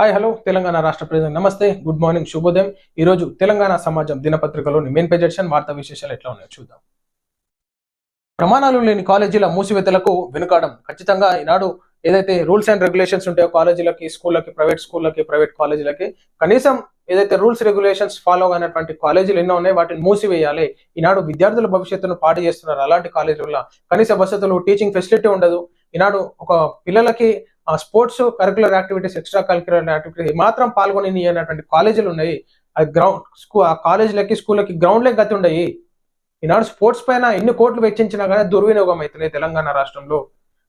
Hi hello Telangana రాష్ట్ర ప్రజలు. నమస్తే గుడ్ మార్నింగ్ శుభోదయం. ఈ రోజు తెలంగాణ సమాజం దినపత్రికలోని మెయిన్ పేజ్ ఎడిషన్ వార్తా విశేషాలు ఎట్లా ఉన్నాయో చూద్దాం. ప్రమాణాలు లేని కాలేజీల మూసివేతలకు వెనుకాడం. ఖచ్చితంగా ఈనాడు ఏదైతే రూల్స్ అండ్ రెగ్యులేషన్స్ ఉంటాయో కాలేజీలకి స్కూళ్ళకి ప్రైవేట్ స్కూళ్ళకి ప్రైవేట్ కాలేజీలకి కనీసం ఏదైతే రూల్స్ రెగ్యులేషన్స్ ఫాలో అయినటువంటి కాలేజీలు ఎన్నో ఉన్నాయి వాటిని మూసివేయాలి. ఈనాడు విద్యార్థుల భవిష్యత్తును పాటు చేస్తున్నారు అలాంటి కాలేజీల కనీస వసతులు టీచింగ్ ఫెసిలిటీ ఉండదు. ఈనాడు ఒక పిల్లలకి sports curricular activities extra curricular activities మాత్రం పాల్గొని అనేటువంటి కాలేజీలు ఉన్నాయి. ఆ గ్రౌండ్ స్కూ ఆ కాలేజీలకి స్కూళ్ళకి గ్రౌండ్లే గతి ఉండయి. ఈనాడు స్పోర్ట్స్ పైన ఎన్ని కోట్లు వెచ్చించినా కానీ దుర్వినియోగం అవుతున్నాయి తెలంగాణ రాష్ట్రంలో.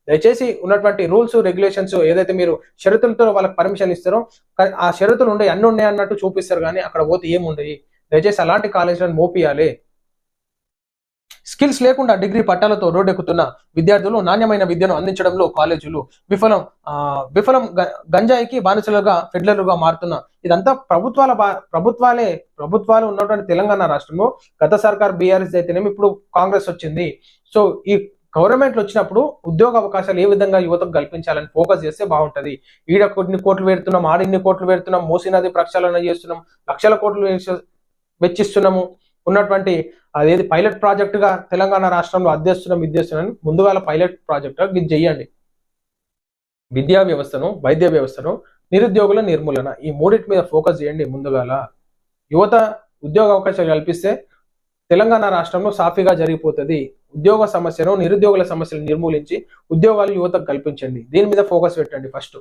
దయచేసి ఉన్నటువంటి రూల్స్ రెగ్యులేషన్స్ ఏదైతే మీరు షరతులతో వాళ్ళకి పర్మిషన్ ఇస్తారో ఆ షరతులు ఉండే అన్ని ఉన్నాయి అన్నట్టు చూపిస్తారు కానీ అక్కడ పోతే ఏముండయి. దయచేసి అలాంటి కాలేజీలను మోపియాలి. స్కిల్స్ లేకుండా డిగ్రీ పట్టాలతో రోడ్డెక్కుతున్న విద్యార్థులు నాణ్యమైన విద్యను అందించడంలో కాలేజీలు విఫలం విఫలం గంజాయికి బానిసలుగా ఫెడ్లర్లుగా మారుతున్న ఇదంతా ప్రభుత్వాల బా- ప్రభుత్వాలే ప్రభుత్వాలు ఉన్నటువంటి తెలంగాణ రాష్ట్రంలో గత సర్కార్ బీఆర్ఎస్ అయితేనేమి ఇప్పుడు కాంగ్రెస్ వచ్చింది. సో ఈ గవర్నమెంట్లు వచ్చినప్పుడు ఉద్యోగ అవకాశాలు ఏ విధంగా యువతకు కల్పించాలని ఫోకస్ చేస్తే బాగుంటుంది. ఈడ కొన్ని కోట్లు పెడుతున్నాం ఆడిన్ని కోట్లు పెడుతున్నాం మోసీ నది ప్రక్షాళన చేస్తున్నాం లక్షల కోట్లు వెచ్చిస్తున్నాము. ఉన్నటువంటి అదేది పైలట్ ప్రాజెక్టుగా తెలంగాణ రాష్ట్రంలో అధ్యస్తున్నాం విద్యేస్తున్నాం ముందుగా పైలట్ ప్రాజెక్టుగా ఇది చేయండి విద్యా వ్యవస్థను వైద్య వ్యవస్థను నిరుద్యోగుల నిర్మూలన ఈ మూడింటి మీద ఫోకస్ చేయండి ముందుగాల. యువత ఉద్యోగ అవకాశాలు కల్పిస్తే తెలంగాణ రాష్ట్రంలో సాఫీగా జరిగిపోతుంది. ఉద్యోగ సమస్యను నిరుద్యోగుల సమస్యలు నిర్మూలించి ఉద్యోగాలు యువతకు కల్పించండి. దీని మీద ఫోకస్ పెట్టండి ఫస్ట్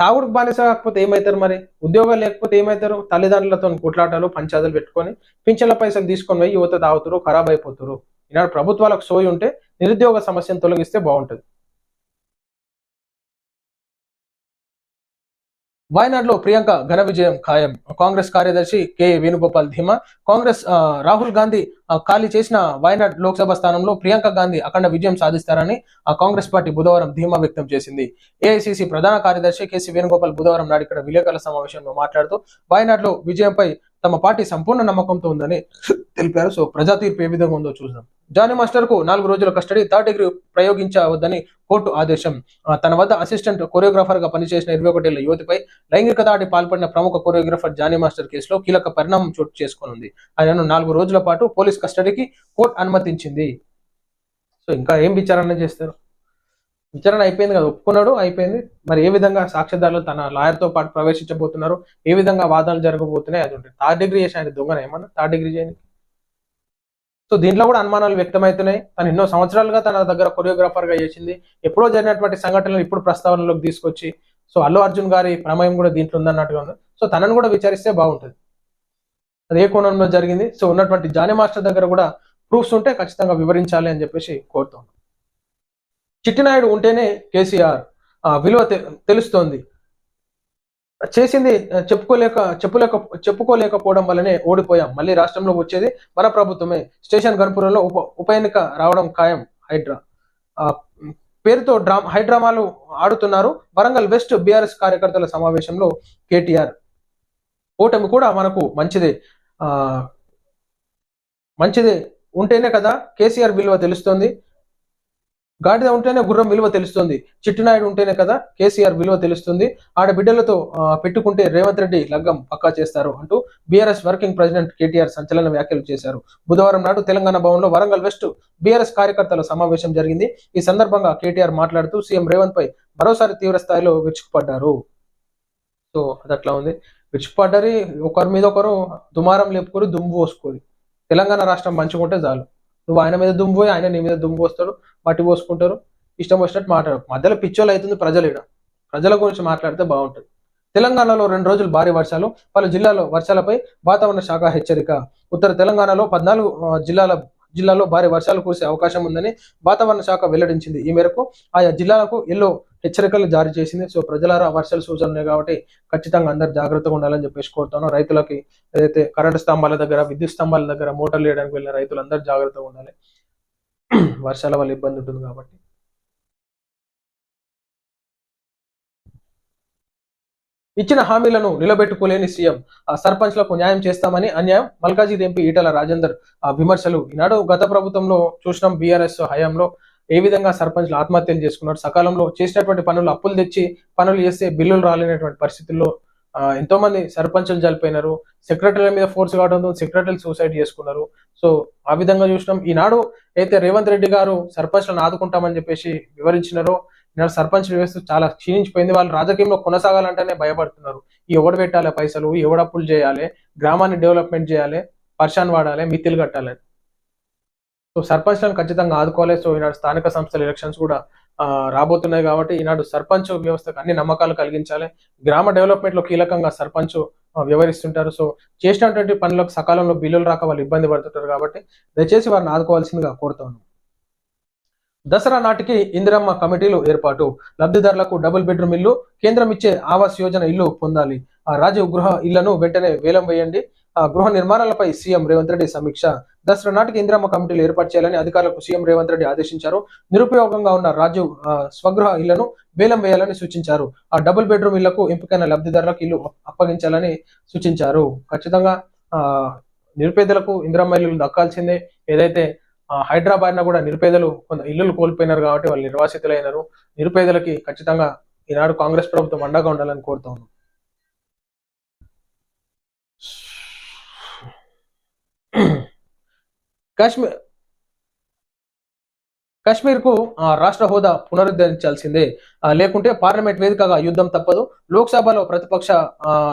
తాగుడుకు బానిస కాకపోతే ఏమవుతారు మరి? ఉద్యోగాలు లేకపోతే ఏమవుతారు తల్లిదండ్రులతో కొట్లాటలు పంచాదులు పెట్టుకొని పింఛన్ల పైసలు తీసుకొని పోయి యువత తాగుతారు ఖరాబ్ అయిపోతారు ఈనాడు ప్రభుత్వాలకు సోయి ఉంటే నిరుద్యోగ సమస్యను తొలగిస్తే బాగుంటుంది. వాయనాడులో ప్రియాంక ఘన విజయం ఖాయం. కాంగ్రెస్ కార్యదర్శి కె. వేణుగోపాల్ ధీమా కాంగ్రెస్ ఆ, రాహుల్ గాంధీ ఖాళీ చేసిన వాయనాడ్ లోక్సభ స్థానంలో ప్రియాంక గాంధీ అఖండ విజయం సాధిస్తారని ఆ కాంగ్రెస్ పార్టీ బుధవారం ధీమా వ్యక్తం చేసింది. ఏఐసిసి ప్రధాన కార్యదర్శి కెసి వేణుగోపాల్ బుధవారం నాడు ఇక్కడ విలేకరుల సమావేశంలో మాట్లాడుతూ వాయనాడ్లో విజయంపై తమ పార్టీ సంపూర్ణ నమ్మకంతో ఉందని తెలిపారు. సో ప్రజా తీర్పు ఏ విధంగా ఉందో చూద్దాం. జానీ మాస్టర్కు నాలుగు రోజుల కస్టడీ థర్డ్ డిగ్రీ ప్రయోగించవద్దని కోర్టు ఆదేశం. తన వద్ద అసిస్టెంట్ కొరియోగ్రాఫర్గా పనిచేసిన ఇరవై ఒకటేళ్ళ యువతిపై లైంగిక దాడి పాల్పడిన ప్రముఖ కొరియోగ్రాఫర్ జానీ మాస్టర్ కేసులో కీలక పరిణామం చోటు చేసుకోనుంది. ఆయనను నాలుగు రోజుల పాటు పోలీస్ కస్టడీకి కోర్టు అనుమతించింది. సో ఇంకా ఏం విచారణ చేస్తారు? విచారణ అయిపోయింది కదా ఒప్పుకున్నాడు అయిపోయింది. మరి ఏ విధంగా సాక్ష్యదారులు తన లాయర్తో పాటు ప్రవేశించబోతున్నారు ఏ విధంగా వాదనలు జరగబోతున్నాయి అది ఉంటుంది. థర్డ్ డిగ్రీ చేసిన దొంగన ఏమన్నా? థర్డ్ డిగ్రీ చేయని. సో దీంట్లో కూడా అనుమానాలు వ్యక్తమవుతున్నాయి. తను ఎన్నో సంవత్సరాలుగా తన దగ్గర కొరియోగ్రాఫర్గా చేసింది. ఎప్పుడో జరిగినటువంటి సంఘటనలు ఇప్పుడు ప్రస్తావనలోకి తీసుకొచ్చి సో అల్లు అర్జున్ గారి ప్రమేయం కూడా దీంట్లో ఉందన్నట్టుగా ఉంది. సో తనను కూడా విచారిస్తే బాగుంటుంది. అది ఏ కోణంలో జరిగింది? సో ఉన్నటువంటి జానీ మాస్టర్ దగ్గర కూడా ప్రూఫ్స్ ఉంటే ఖచ్చితంగా వివరించాలి అని చెప్పేసి కోరుతున్నాం చిట్టినాయుడు ఉంటేనే కేసీఆర్ ఆ, విలువ తెలుస్తోంది. చేసింది చెప్పుకోలేక చెప్పులేక చెప్పుకోలేకపోవడం వల్లనే ఓడిపోయాం. మళ్ళీ రాష్ట్రంలో వచ్చేది మన ప్రభుత్వమే. స్టేషన్ గన్పురంలో ఉప ఉప ఎన్నిక రావడం ఖాయం హైడ్రా. పేరుతో డ్రా హైడ్రామాలు ఆడుతున్నారు. వరంగల్ వెస్ట్ బీఆర్ఎస్ కార్యకర్తల సమావేశంలో కేటీఆర్. ఓటమి కూడా మనకు మంచిదే. మంచిదే ఉంటేనే కదా కేసీఆర్ విలువ తెలుస్తోంది. గాడిద ఉంటేనే గుర్రం విలువ తెలుస్తుంది. చిట్టినాయుడు ఉంటేనే కదా కేసీఆర్ విలువ తెలుస్తుంది. ఆడబిడ్డలతో పెట్టుకుంటే రేవంత్ రెడ్డి లగ్గం పక్కా చేస్తారు అంటూ బీఆర్ఎస్ వర్కింగ్ ప్రెసిడెంట్ కేటీఆర్ సంచలన వ్యాఖ్యలు చేశారు. బుధవారం నాడు తెలంగాణ భవన్లో వరంగల్ వెస్ట్ బీఆర్ఎస్ కార్యకర్తల సమావేశం జరిగింది. ఈ సందర్భంగా కేటీఆర్ మాట్లాడుతూ సీఎం రేవంత్ పై మరోసారి తీవ్ర స్థాయిలో విరుచుకుపడ్డారు. సో అది అట్లా ఉంది. విరుచుకుపడ్డరి ఒకరి మీద ఒకరు దుమారం లేపుకొని దుమ్ము పోసుకొని తెలంగాణ రాష్ట్రం మంచుకుంటే చాలు. నువ్వు ఆయన మీద దుమ్ము పోయి ఆయన నీ మీద దుమ్ము పోస్తాడు మట్టి పోసుకుంటారు. ఇష్టం వచ్చినట్టు మాట్లాడు. మధ్యలో పిచ్చోలు అవుతుంది ప్రజలు ఈడ. ప్రజల గురించి మాట్లాడితే బాగుంటుంది. తెలంగాణలో రెండు రోజులు భారీ వర్షాలు పలు జిల్లాల్లో వర్షాలపై వాతావరణ శాఖ హెచ్చరిక. ఉత్తర తెలంగాణలో పద్నాలుగు జిల్లాల జిల్లాలో భారీ వర్షాలు కురిసే అవకాశం ఉందని వాతావరణ శాఖ వెల్లడించింది. ఈ మేరకు ఆయా జిల్లాలకు ఎల్లో హెచ్చరికలు జారీ చేసింది. సో ప్రజలారా వర్షాలు సూచనలు ఉన్నాయి కాబట్టి ఖచ్చితంగా అందరు జాగ్రత్తగా ఉండాలని చెప్పేసి కోరుతాను రైతులకి ఏదైతే కరెంటు స్తంభాల దగ్గర విద్యుత్ స్తంభాల దగ్గర మోటార్లు వేయడానికి వెళ్ళిన రైతులు జాగ్రత్తగా ఉండాలి. వర్షాల వల్ల ఇబ్బంది ఉంటుంది కాబట్టి. ఇచ్చిన హామీలను నిలబెట్టుకోలేని సీఎం ఆ సర్పంచ్లకు న్యాయం చేస్తామని అన్యాయం. మల్కాజీ ఎంపీ ఈటల రాజేందర్ ఆ విమర్శలు ఈనాడు గత ప్రభుత్వంలో చూసినాం బీఆర్ఎస్ హయాంలో. ఏ విధంగా సర్పంచ్లు ఆత్మహత్యలు చేసుకున్నారు సకాలంలో చేసినటువంటి పనులు అప్పులు తెచ్చి పనులు చేస్తే బిల్లులు రాలేనటువంటి పరిస్థితుల్లో ఎంతో మంది సర్పంచులు చనిపోయినారు సెక్రటరీల మీద ఫోర్స్ కావడంతో సెక్రటరీలు సూసైడ్ చేసుకున్నారు. సో ఆ విధంగా చూసినాం. ఈనాడు అయితే రేవంత్ రెడ్డి గారు సర్పంచ్లను ఆదుకుంటామని చెప్పేసి వివరించినారో. ఈనాడు సర్పంచ్ వ్యవస్థ చాలా క్షీణించిపోయింది. వాళ్ళు రాజకీయంలో కొనసాగాలంటేనే భయపడుతున్నారు. ఈ ఎవడు పెట్టాలి పైసలు ఎవడప్పులు చేయాలి గ్రామాన్ని డెవలప్మెంట్ చేయాలి పర్షాన్ వాడాలి మిత్తిలు కట్టాలి. సో సర్పంచ్లను ఖచ్చితంగా ఆదుకోవాలి. సో ఈనాడు స్థానిక సంస్థల ఎలక్షన్స్ కూడా రాబోతున్నాయి కాబట్టి ఈనాడు సర్పంచ్ వ్యవస్థకు అన్ని నమ్మకాలు కలిగించాలి. గ్రామ డెవలప్మెంట్లో కీలకంగా సర్పంచ్ వ్యవహరిస్తుంటారు. సో చేసినటువంటి పనులకు సకాలంలో బిల్లులు రాక వాళ్ళు ఇబ్బంది పడుతుంటారు కాబట్టి దయచేసి వారిని ఆదుకోవాల్సిందిగా కోరుతాను దసరా నాటికి ఇందిరమ్మ కమిటీలు ఏర్పాటు. లబ్ధిదారులకు డబుల్ బెడ్రూమ్ ఇల్లు కేంద్రం ఇచ్చే ఆవాస్ యోజన ఇల్లు పొందాలి. ఆ రాజీవ్ గృహ ఇళ్ళను వెంటనే వేలం వేయండి. ఆ గృహ నిర్మాణాలపై సీఎం రేవంత్ రెడ్డి సమీక్ష. దసరా నాటికి ఇందిరామ కమిటీలు ఏర్పాటు చేయాలని అధికారులకు సీఎం రేవంత్ రెడ్డి ఆదేశించారు. నిరుపయోగంగా ఉన్న రాజీవ్ ఆ, స్వగృహ ఇళ్ళను వేలం వేయాలని సూచించారు. ఆ డబుల్ బెడ్రూమ్ ఇళ్ళకు ఎంపికైన లబ్ధిదారులకు ఇల్లు అప్పగించాలని సూచించారు. ఖచ్చితంగా ఆ నిరుపేదలకు ఇందిరామ ఇల్లు దక్కాల్సిందే. ఏదైతే హైదరాబాద్ కూడా నిరుపేదలు కొంత ఇల్లులు కోల్పోయినారు కాబట్టి వాళ్ళు నిర్వాసితులైనారు. నిరుపేదలకి ఖచ్చితంగా ఈనాడు కాంగ్రెస్ ప్రభుత్వం అండగా ఉండాలని కోరుతా ఉన్నాం కాశ్మీర్ కాశ్మీర్కు ఆ, రాష్ట్ర హోదా పునరుద్ధరించాల్సిందే. లేకుంటే పార్లమెంట్ వేదికగా యుద్ధం తప్పదు. లోక్సభలో ప్రతిపక్ష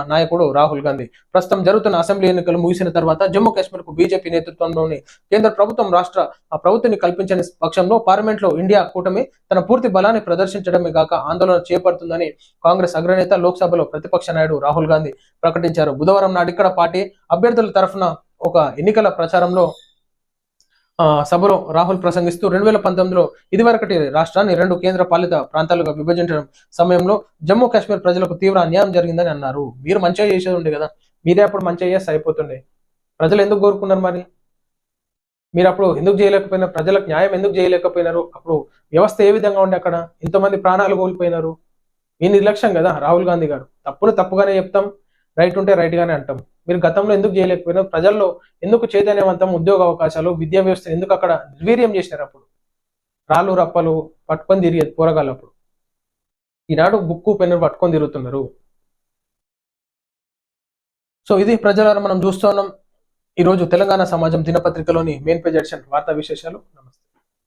నాయకుడు రాహుల్ గాంధీ. ప్రస్తుతం జరుగుతున్న అసెంబ్లీ ఎన్నికలు ముగిసిన తర్వాత జమ్మూ కాశ్మీర్కు బీజేపీ నేతృత్వంలోని కేంద్ర ప్రభుత్వం రాష్ట్ర ప్రభుత్వాన్ని కల్పించని పక్షంలో పార్లమెంట్లో ఇండియా కూటమి తన పూర్తి బలాన్ని ప్రదర్శించడమే కాక ఆందోళన చేపడుతుందని కాంగ్రెస్ అగ్రనేత లోక్సభలో ప్రతిపక్ష నాయుడు రాహుల్ గాంధీ ప్రకటించారు. బుధవారం నాడు ఇక్కడ పార్టీ అభ్యర్థుల తరఫున ఒక ఎన్నికల ప్రచారంలో సభలో రాహుల్ ప్రసంగిస్తూ రెండు వేల పంతొమ్మిదిలో ఇదివరకటి రాష్ట్రాన్ని రెండు కేంద్ర పాలిత ప్రాంతాలుగా విభజించడం సమయంలో జమ్మూ కాశ్మీర్ ప్రజలకు తీవ్ర అన్యాయం జరిగిందని అన్నారు. మీరు మంచిగా చేసేది ఉండే కదా. మీరే అప్పుడు మంచిగా చేస్తే అయిపోతుండే. ప్రజలు ఎందుకు కోరుకున్నారు మరి? మీరు అప్పుడు ఎందుకు చేయలేకపోయినారు ప్రజలకు న్యాయం ఎందుకు చేయలేకపోయినారు? అప్పుడు వ్యవస్థ ఏ విధంగా ఉండే అక్కడ? ఎంతోమంది ప్రాణాలు కోల్పోయినారు. మీ నిర్లక్ష్యం కదా రాహుల్ గాంధీ గారు. తప్పును తప్పుగానే చెప్తాం. రైట్ ఉంటే రైట్ గానే అంటాం. మీరు గతంలో ఎందుకు చేయలేకపోయినా ప్రజల్లో ఎందుకు చైతన్యవంతం ఉద్యోగ అవకాశాలు విద్యా వ్యవస్థ ఎందుకు అక్కడ నిర్వీర్యం చేసినారు అప్పుడు? రాళ్ళు రప్పలు పట్టుకొని తిరిగేది పోరగాళ్ళు అప్పుడు. ఈనాడు బుక్కు పెన్ను పట్టుకొని తిరుగుతున్నారు. సో ఇది ప్రజలను మనం చూస్తున్నాం. ఈరోజు తెలంగాణ సమాజం దినపత్రికలోని మెయిన్ పేజ్ ఎడిషన్ వార్తా విశేషాలు. నమస్తే